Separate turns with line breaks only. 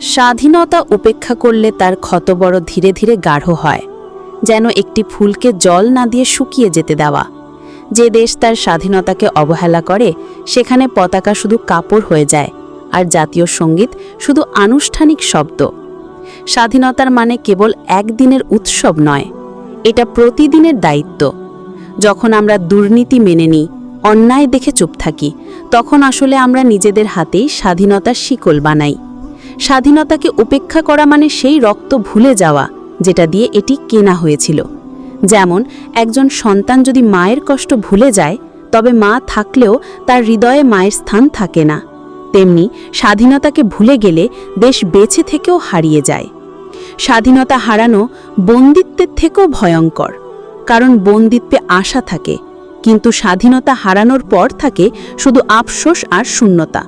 স্বাধীনতা উপেক্ষা করলে তার ক্ষত বড় ধীরে ধীরে গাঢ় হয়, যেন একটি ফুলকে জল না দিয়ে শুকিয়ে যেতে দেওয়া। যে দেশ তার স্বাধীনতাকে অবহেলা করে, সেখানে পতাকা শুধু কাপড় হয়ে যায়, আর জাতীয় সংগীত শুধু আনুষ্ঠানিক শব্দ। স্বাধীনতার মানে কেবল একদিনের উৎসব নয়, এটা প্রতিদিনের দায়িত্ব। যখন আমরা দুর্নীতি মেনে নিই, অন্যায় দেখে চুপ থাকি, তখন আসলে আমরা নিজেদের হাতেই স্বাধীনতার শিকল বানাই। স্বাধীনতাকে উপেক্ষা করা মানে সেই রক্ত ভুলে যাওয়া, যেটা দিয়ে এটি কেনা হয়েছিল। যেমন, একজন সন্তান যদি মায়ের কষ্ট ভুলে যায়, তবে মা থাকলেও তার হৃদয়ে মায়ের স্থান থাকে না। তেমনি, স্বাধীনতাকে ভুলে গেলে দেশ বেঁচে থেকেও হারিয়ে যায়। স্বাধীনতা হারানো বন্দিত্বের থেকেও ভয়ঙ্কর, কারণ বন্দিত্বে আশা থাকে, কিন্তু স্বাধীনতা হারানোর পর থাকে শুধু আফসোস আর শূন্যতা।